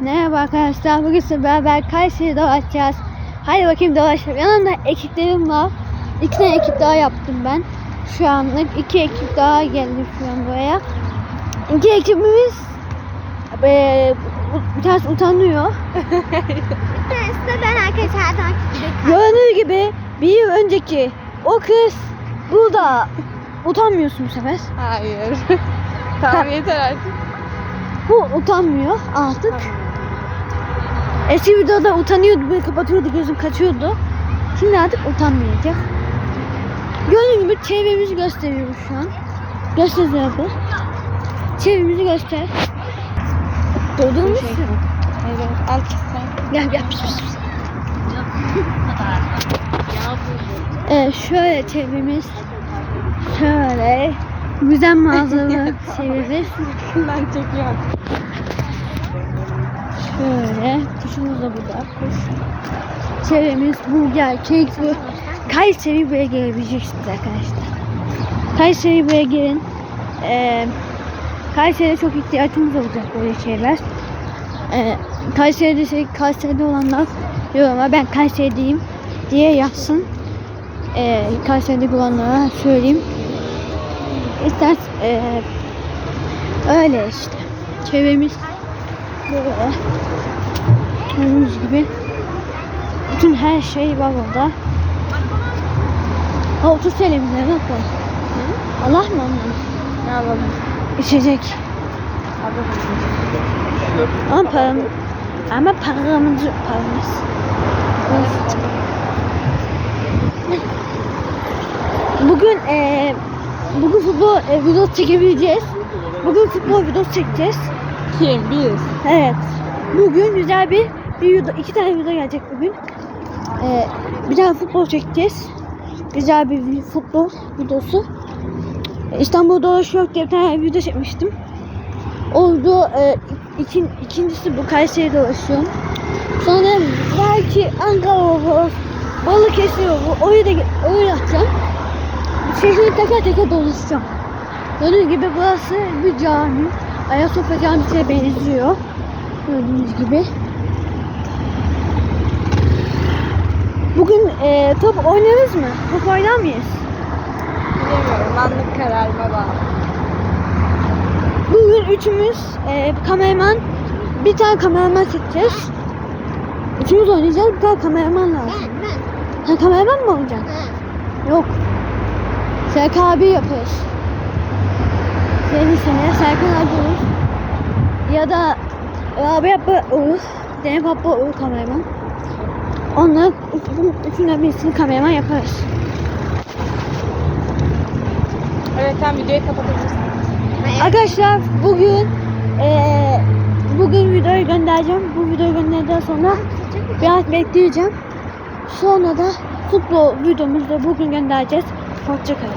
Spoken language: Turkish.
Merhaba arkadaşlar. Bugün sizinle beraber Kayseri'de dolaşacağız. Hadi bakayım dolaşalım. Yanımda ekiplerim var. İki tane ekip daha yaptım ben. Şu anlık iki ekip daha geldi şu an buraya. İki ekibimiz eee, bir tanesi utanıyor. Bir tanesi de ben arkadaşlar takip Göründüğü gibi bir önceki o kız burada utanmıyorsun bu sefer. Hayır. tamam yeter artık. Bu utanmıyor artık. Eski videoda utanıyordu, böyle kapatıyordu, gözüm kaçıyordu. Şimdi artık utanmayacak. Gördüğün gibi çevremizi gösteriyoruz şu an. Göster abi. Çevremizi göster. Doldurur musun? Evet. Al sen. Gel gel pis pis pis. Evet şöyle çevremiz. Şöyle. Güzel manzaralı çevremiz. ben çekiyorum. Şöyle. Kuşumuz da burada. Kuş. Çevremiz burger, kek bu. Kayseri buraya gelebileceksiniz arkadaşlar. Kayseri buraya gelin. Ee, Kayseri'de çok ihtiyacımız olacak böyle şeyler. Ee, Kayseri'de şey, Kayseri'de olanlar yoruma ben Kayseri'deyim diye yazsın. Ee, Kayseri'de olanlara söyleyeyim. İster ee, öyle işte. Çevremiz böyle. Gördüğünüz gibi bütün her şey var orada. Ha 30 TL'mize bak var. Allah mı ondan? Ne yapalım? İçecek. Ama param ama paramız yok paramız. Bugün eee bugün futbol e, videosu çekebileceğiz. Bugün futbol videosu çekeceğiz. Kim? Biz. Evet. Bugün güzel bir bir video, iki tane video gelecek bugün. Ee, bir tane futbol çekeceğiz. Güzel bir futbol videosu. İstanbul dolaşıyor diye bir tane video çekmiştim. Oldu. E, ikin, ikincisi bu Kayseri dolaşıyorum. Sonra belki Ankara olur. Balıkesir olur. Oraya da oraya atacağım. Şehri teker teker dolaşacağım. Gördüğünüz gibi burası bir cami. Ayasofya Camisi'ne benziyor. Gördüğünüz gibi. Bugün e, top oynarız mı? Top oynar mıyız? Bilemiyorum. Anlık kararıma bağlı. Bugün üçümüz e, kameraman, bir tane kameraman seçeceğiz. Üçümüz oynayacağız, bir tane kameraman lazım. Ben, ben. Ha kameraman mı olacaksın? Yok. Serkan abi yaparız. Seni sene Serkan olur. Ya da abi yapı olur. Zeynep abla olur kameraman. Onlar üçün- üçünden birisini kameraman yaparız. Evet tamam videoyu kapatabilirsin. Arkadaşlar bugün eee bugün videoyu göndereceğim. Bu videoyu gönderdikten sonra biraz bekleyeceğim. Sonra da futbol videomuzu da bugün göndereceğiz. Hoşçakalın.